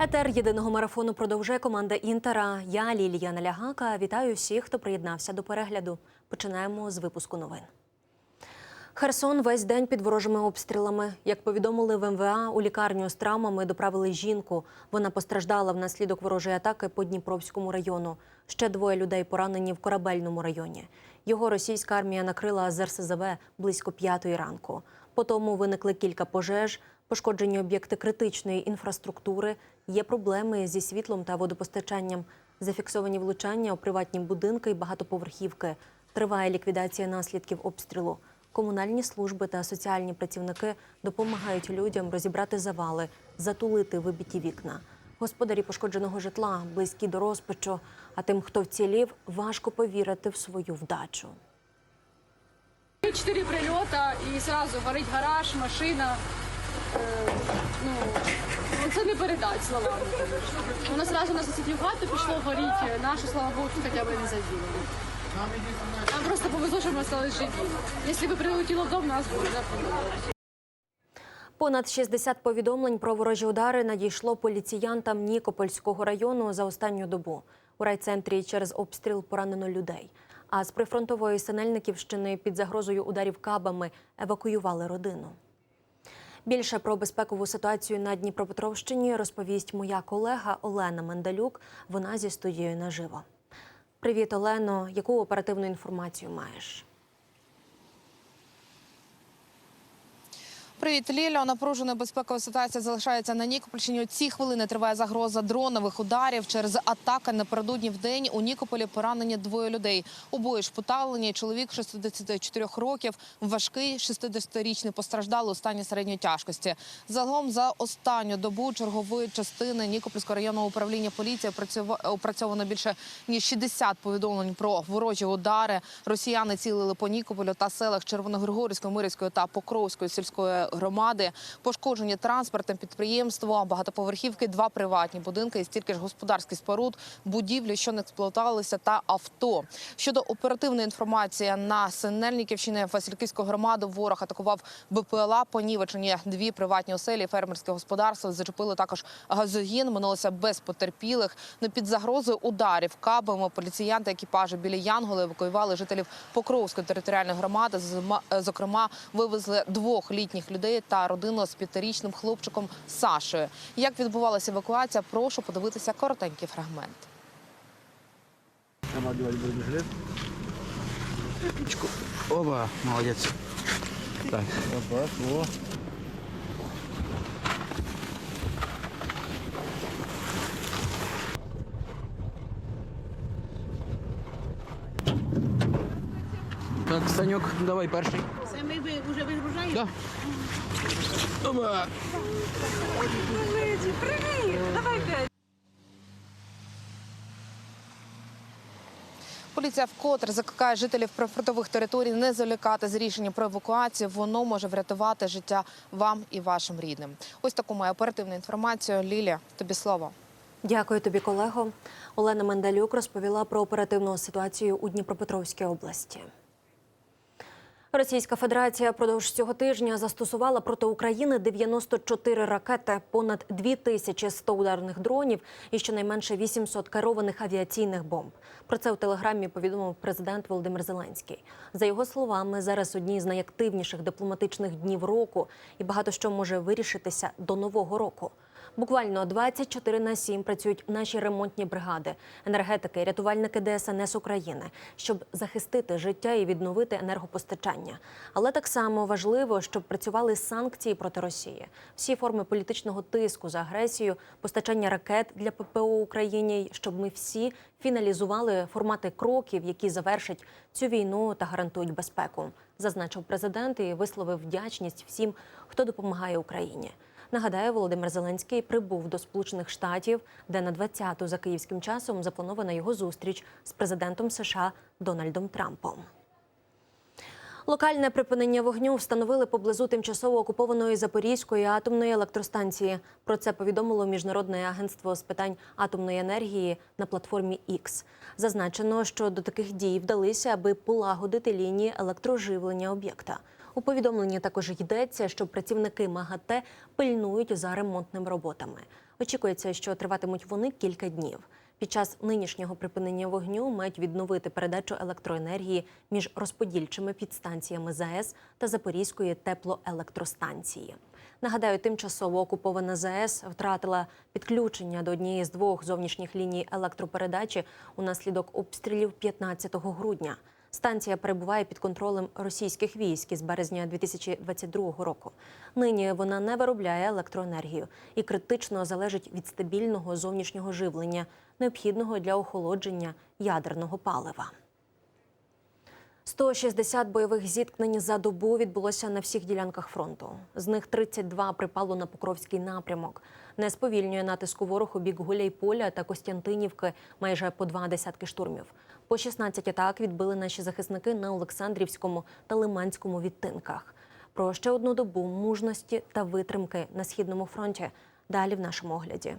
Етер єдиного марафону продовжує команда Інтера. Я Лілія Налягака. Вітаю всіх, хто приєднався до перегляду. Починаємо з випуску новин. Херсон весь день під ворожими обстрілами. Як повідомили в МВА, у лікарню з травмами доправили жінку. Вона постраждала внаслідок ворожої атаки по Дніпровському району. Ще двоє людей поранені в корабельному районі. Його російська армія накрила з РСЗВ близько п'ятої ранку. По тому виникли кілька пожеж, пошкоджені об'єкти критичної інфраструктури. Є проблеми зі світлом та водопостачанням. Зафіксовані влучання у приватні будинки і багатоповерхівки. Триває ліквідація наслідків обстрілу. Комунальні служби та соціальні працівники допомагають людям розібрати завали, затулити вибиті вікна. Господарі пошкодженого житла близькі до розпачу, а тим, хто вцілів, важко повірити в свою вдачу. Чотири прильота і сразу горить гараж, машина. Е, ну, це не передать словами. Воно сразу на сусідню хату пішло горіти. Нашу, слава Богу, хоча б не заділили. Нам просто повезло, що ми залишились живі. Якщо б прилетіло в дом, нас б вже подумали. Понад 60 повідомлень про ворожі удари надійшло поліціянтам Нікопольського району за останню добу. У райцентрі через обстріл поранено людей. А з прифронтової Синельниківщини під загрозою ударів кабами евакуювали родину. Більше про безпекову ситуацію на Дніпропетровщині розповість моя колега Олена Мендалюк. Вона зі студією наживо. Привіт, Олено. Яку оперативну інформацію маєш? Привіт, Ліло. Напружена безпекова ситуація залишається на Нікопольщині. У ці хвилини триває загроза дронових ударів через атаки напередодні в день. У Нікополі поранені двоє людей. Обоє шпиталені. Чоловік 64 років, важкий 60-річний постраждалий у стані середньої тяжкості. Загалом за останню добу чергової частини Нікопольського районного управління поліції опрацьова- опрацьовано більше ніж 60 повідомлень про ворожі удари. Росіяни цілили по Нікополю та селах Червоногригорівської, Мирівської та Покровської сільської громади. Пошкоджені транспортне підприємство, багатоповерхівки, два приватні будинки і стільки ж господарських споруд, будівлі, що не експлуатувалися, та авто. Щодо оперативної інформації на Синельниківщині Васильківську громаду ворог атакував БПЛА понівечені дві приватні оселі, фермерське господарство. Зачепили також газогін. Минулося без потерпілих. Но під загрозою ударів кабами поліціянти екіпажі біля Янголи евакуювали жителів Покровської територіальної громади. Е, Зокрема, вивезли двох літніх людей та родину з п'ятирічним хлопчиком Сашою. Як відбувалася евакуація? Прошу подивитися коротенький фрагмент. Треба одягати бронежилет. Оба, молодець. Так. Опа, о. Так, Саньок, давай перший. Ви- вже вигружаємо? Да. Оба. Поліція вкотре закликає жителів прифронтових територій не залякати з рішенням про евакуацію. Воно може врятувати життя вам і вашим рідним. Ось таку маю оперативну інформацію. Лілія, тобі слово. Дякую тобі, колего. Олена Мендалюк розповіла про оперативну ситуацію у Дніпропетровській області. Російська Федерація продовж цього тижня застосувала проти України 94 ракети, понад 2100 ударних дронів і щонайменше 800 керованих авіаційних бомб. Про це у телеграмі повідомив президент Володимир Зеленський. За його словами, зараз одні з найактивніших дипломатичних днів року, і багато що може вирішитися до нового року. Буквально 24 на 7 працюють наші ремонтні бригади, енергетики, рятувальники ДСНС України, щоб захистити життя і відновити енергопостачання. Але так само важливо, щоб працювали санкції проти Росії, всі форми політичного тиску за агресію, постачання ракет для ППО Україні, щоб ми всі фіналізували формати кроків, які завершать цю війну та гарантують безпеку, зазначив президент і висловив вдячність всім, хто допомагає Україні. Нагадаю, Володимир Зеленський прибув до Сполучених Штатів, де на 20-ту за київським часом запланована його зустріч з президентом США Дональдом Трампом. Локальне припинення вогню встановили поблизу тимчасово окупованої Запорізької атомної електростанції. Про це повідомило Міжнародне агентство з питань атомної енергії на платформі X. Зазначено, що до таких дій вдалися, аби полагодити лінії електроживлення об'єкта. У повідомленні також йдеться, що працівники МАГАТЕ пильнують за ремонтними роботами. Очікується, що триватимуть вони кілька днів. Під час нинішнього припинення вогню мають відновити передачу електроенергії між розподільчими підстанціями ЗАЕС та Запорізької теплоелектростанції. Нагадаю, тимчасово окупована ЗАЕС втратила підключення до однієї з двох зовнішніх ліній електропередачі унаслідок обстрілів 15 грудня. Станція перебуває під контролем російських військ із березня 2022 року. Нині вона не виробляє електроенергію і критично залежить від стабільного зовнішнього живлення, необхідного для охолодження ядерного палива. 160 бойових зіткнень за добу відбулося на всіх ділянках фронту. З них 32 припало на Покровський напрямок. Не сповільнює натиску ворог у бік Гуляйполя та Костянтинівки майже по два десятки штурмів. По 16 атак відбили наші захисники на Олександрівському та Лиманському відтинках. Про ще одну добу мужності та витримки на східному фронті. Далі в нашому огляді.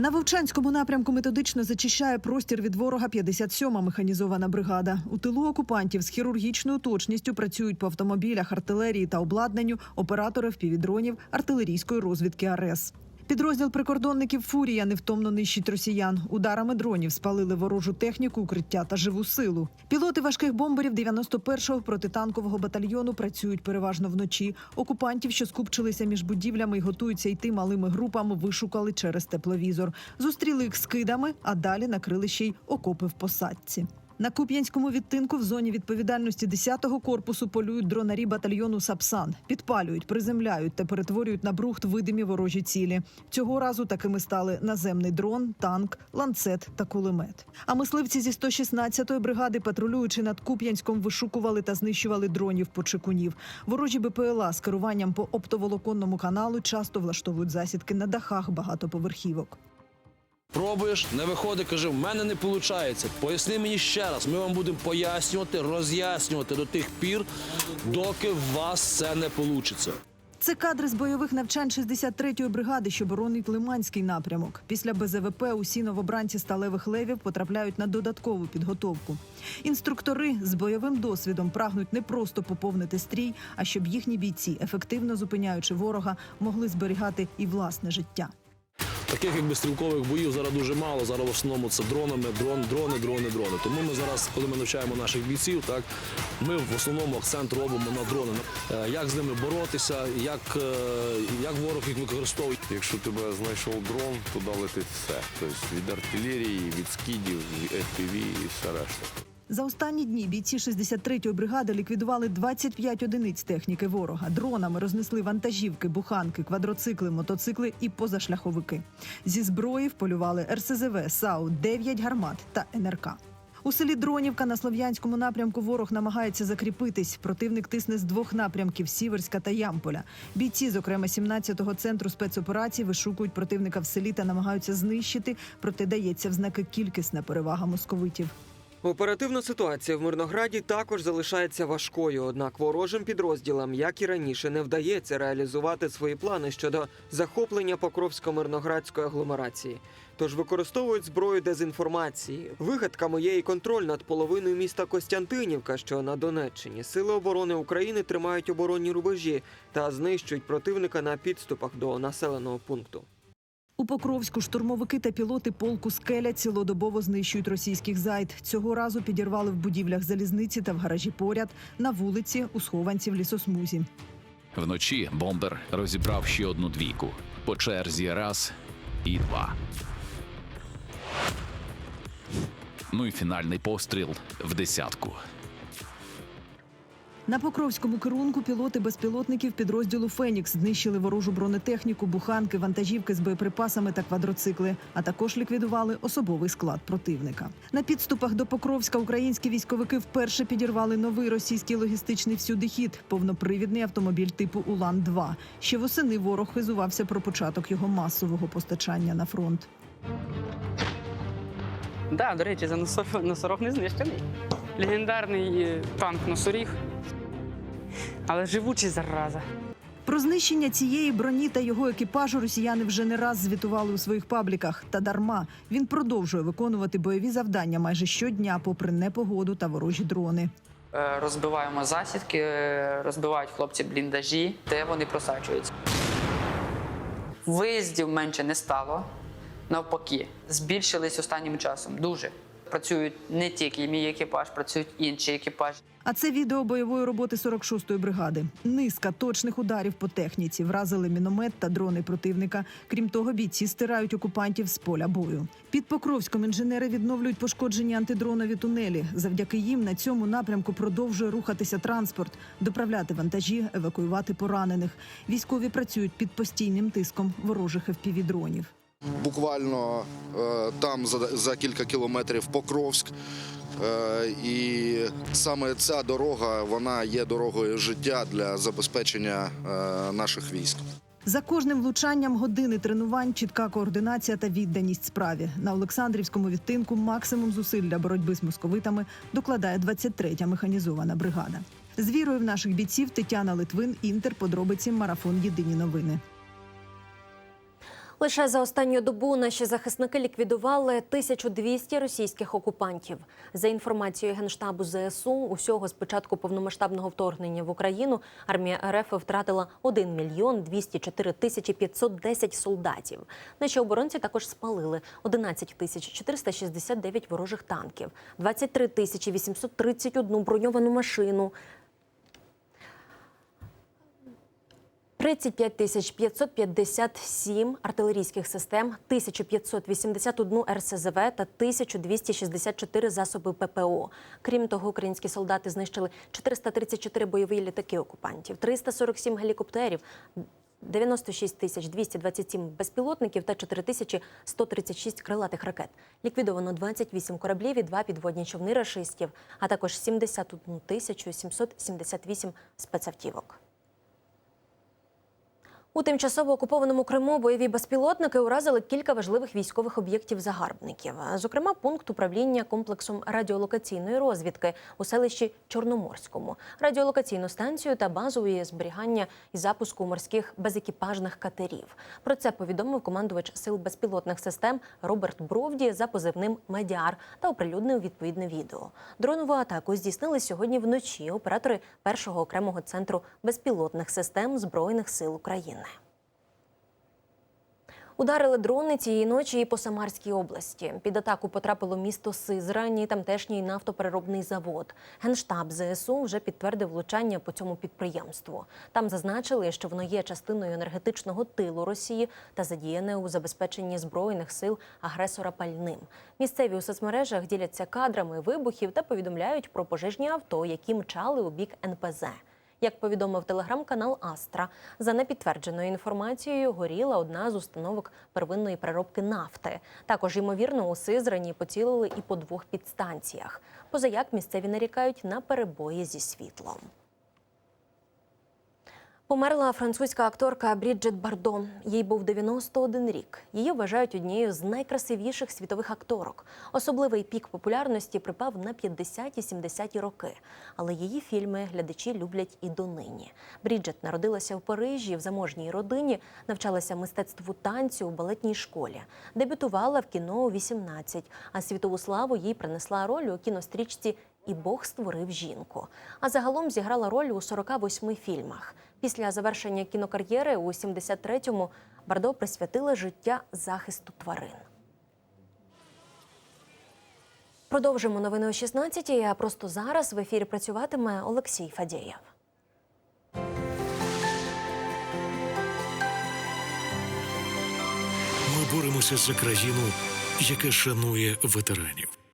На Вовчанському напрямку методично зачищає простір від ворога 57-ма механізована бригада. У тилу окупантів з хірургічною точністю працюють по автомобілях, артилерії та обладнанню оператори впівдронів артилерійської розвідки АРЕС. Підрозділ прикордонників Фурія невтомно нищить росіян. Ударами дронів спалили ворожу техніку, укриття та живу силу. Пілоти важких бомберів 91-го протитанкового батальйону працюють переважно вночі. Окупантів, що скупчилися між будівлями і готуються йти малими групами, вишукали через тепловізор. Зустріли їх скидами, а далі накрили ще й окопи в посадці. На Куп'янському відтинку в зоні відповідальності 10-го корпусу полюють дронарі батальйону Сапсан, підпалюють, приземляють та перетворюють на брухт видимі ворожі цілі. Цього разу такими стали наземний дрон, танк, ланцет та кулемет. А мисливці зі 116-ї бригади, патрулюючи над Куп'янськом, вишукували та знищували дронів почекунів. Ворожі БПЛА з керуванням по оптоволоконному каналу часто влаштовують засідки на дахах багатоповерхівок. Пробуєш, не виходить, каже, в мене не виходить. Поясни мені ще раз. Ми вам будемо пояснювати, роз'яснювати до тих пір, доки в вас це не вийде. Це кадри з бойових навчань 63-ї бригади, що боронить Лиманський напрямок. Після БЗВП усі новобранці сталевих левів потрапляють на додаткову підготовку. Інструктори з бойовим досвідом прагнуть не просто поповнити стрій, а щоб їхні бійці, ефективно зупиняючи ворога, могли зберігати і власне життя. Таких якби стрілкових боїв зараз дуже мало. Зараз в основному це дронами, дрон, дрони, дрони, дрони. Тому ми зараз, коли ми навчаємо наших бійців, так ми в основному акцент робимо на дрони. Е, Як з ними боротися, як, е, як ворог їх використовує. Якщо тебе знайшов дрон, туди летить все. Тобто від артилерії, від скидів, від FPV і все решта. За останні дні бійці 63-ї бригади ліквідували 25 одиниць техніки ворога. Дронами рознесли вантажівки, буханки, квадроцикли, мотоцикли і позашляховики. Зі зброї вполювали РСЗВ, САУ, 9 гармат та НРК. У селі Дронівка на Слов'янському напрямку ворог намагається закріпитись. Противник тисне з двох напрямків Сіверська та Ямполя. Бійці, зокрема 17-го центру спецоперацій, вишукують противника в селі та намагаються знищити. Проте дається в знаки кількісна перевага московитів. Оперативна ситуація в Мирнограді також залишається важкою, однак ворожим підрозділам, як і раніше, не вдається реалізувати свої плани щодо захоплення Покровсько-мирноградської агломерації. Тож використовують зброю дезінформації. Вигадками є і контроль над половиною міста Костянтинівка, що на Донеччині. Сили оборони України тримають оборонні рубежі та знищують противника на підступах до населеного пункту. У Покровську штурмовики та пілоти полку «Скеля» цілодобово знищують російських зайд. Цього разу підірвали в будівлях залізниці та в гаражі поряд, на вулиці, у схованці в лісосмузі. Вночі бомбер розібрав ще одну двійку. По черзі раз і два. Ну і фінальний постріл в десятку. На Покровському керунку пілоти безпілотників підрозділу «Фенікс» знищили ворожу бронетехніку, буханки, вантажівки з боєприпасами та квадроцикли, а також ліквідували особовий склад противника. На підступах до Покровська українські військовики вперше підірвали новий російський логістичний всюдихід – повнопривідний автомобіль типу Улан-2. Ще восени ворог хизувався про початок його масового постачання на фронт. Да, до речі, за носорог, носорог не знищений. Легендарний е, танк носоріг. Але живучий зараза. Про знищення цієї броні та його екіпажу росіяни вже не раз звітували у своїх пабліках. Та дарма він продовжує виконувати бойові завдання майже щодня, попри непогоду та ворожі дрони. Е, Розбиваємо засідки, е, розбивають хлопці бліндажі, де вони просачуються. Виїздів менше не стало. Навпаки, збільшились останнім часом дуже. Працюють не тільки мій екіпаж, працюють інші екіпажі. А це відео бойової роботи 46-ї бригади. Низка точних ударів по техніці вразили міномет та дрони противника. Крім того, бійці стирають окупантів з поля бою. Під Покровськом інженери відновлюють пошкоджені антидронові тунелі. Завдяки їм на цьому напрямку продовжує рухатися транспорт, доправляти вантажі, евакуювати поранених. Військові працюють під постійним тиском ворожих FPV-дронів. Буквально е, там за, кілька кілометрів Покровськ. Е, і саме ця дорога вона є дорогою життя для забезпечення е, наших військ. За кожним влучанням години тренувань, чітка координація та відданість справі. На Олександрівському відтинку максимум зусиль для боротьби з московитами докладає 23-я механізована бригада. З вірою в наших бійців Тетяна Литвин, Інтер, подробиці, марафон Єдині новини. Лише за останню добу наші захисники ліквідували 1200 російських окупантів. За інформацією генштабу ЗСУ, усього з початку повномасштабного вторгнення в Україну армія РФ втратила 1 мільйон 204 тисячі 510 солдатів. Наші оборонці також спалили 11 тисяч 469 ворожих танків, 23 тисячі 831 броньовану машину, 35 тисяч 557 артилерійських систем, 1581 РСЗВ та 1264 засоби ППО. Крім того, українські солдати знищили 434 бойові літаки окупантів, 347 гелікоптерів, 96 тисяч 227 безпілотників та 4 тисячі 136 крилатих ракет. Ліквідовано 28 кораблів і два підводні човни рашистів, а також 71 тисячу 778 спецавтівок. У тимчасово окупованому Криму бойові безпілотники уразили кілька важливих військових об'єктів загарбників, зокрема пункт управління комплексом радіолокаційної розвідки у селищі Чорноморському, радіолокаційну станцію та базу зберігання і запуску морських безекіпажних катерів. Про це повідомив командувач сил безпілотних систем Роберт Бровді за позивним Медіар та оприлюднив відповідне відео. Дронову атаку здійснили сьогодні вночі оператори першого окремого центру безпілотних систем збройних сил України. Ударили дрони цієї ночі і по Самарській області. Під атаку потрапило місто Сизрань і тамтешній нафтопереробний завод. Генштаб ЗСУ вже підтвердив влучання по цьому підприємству. Там зазначили, що воно є частиною енергетичного тилу Росії та задіяне у забезпеченні збройних сил агресора пальним. Місцеві у соцмережах діляться кадрами вибухів та повідомляють про пожежні авто, які мчали у бік НПЗ. Як повідомив телеграм-канал Астра, за непідтвердженою інформацією горіла одна з установок первинної переробки нафти. Також, ймовірно, у Сизрані поцілили і по двох підстанціях. Позаяк місцеві нарікають на перебої зі світлом. Померла французька акторка Бріджит Бардо. Їй був 91 рік. Її вважають однією з найкрасивіших світових акторок. Особливий пік популярності припав на 50-70 роки. Але її фільми глядачі люблять і донині. Бріджит народилася в Парижі в заможній родині, навчалася мистецтву танцю у балетній школі. Дебютувала в кіно у 18, а світову славу їй принесла роль у кінострічці і Бог створив жінку. А загалом зіграла роль у 48 фільмах. Після завершення кінокар'єри у 73-му Бардо присвятила життя захисту тварин. Продовжимо новини о 16-й, а просто зараз в ефірі працюватиме Олексій Фадєєв. Ми боремося за країну, яка шанує ветеранів.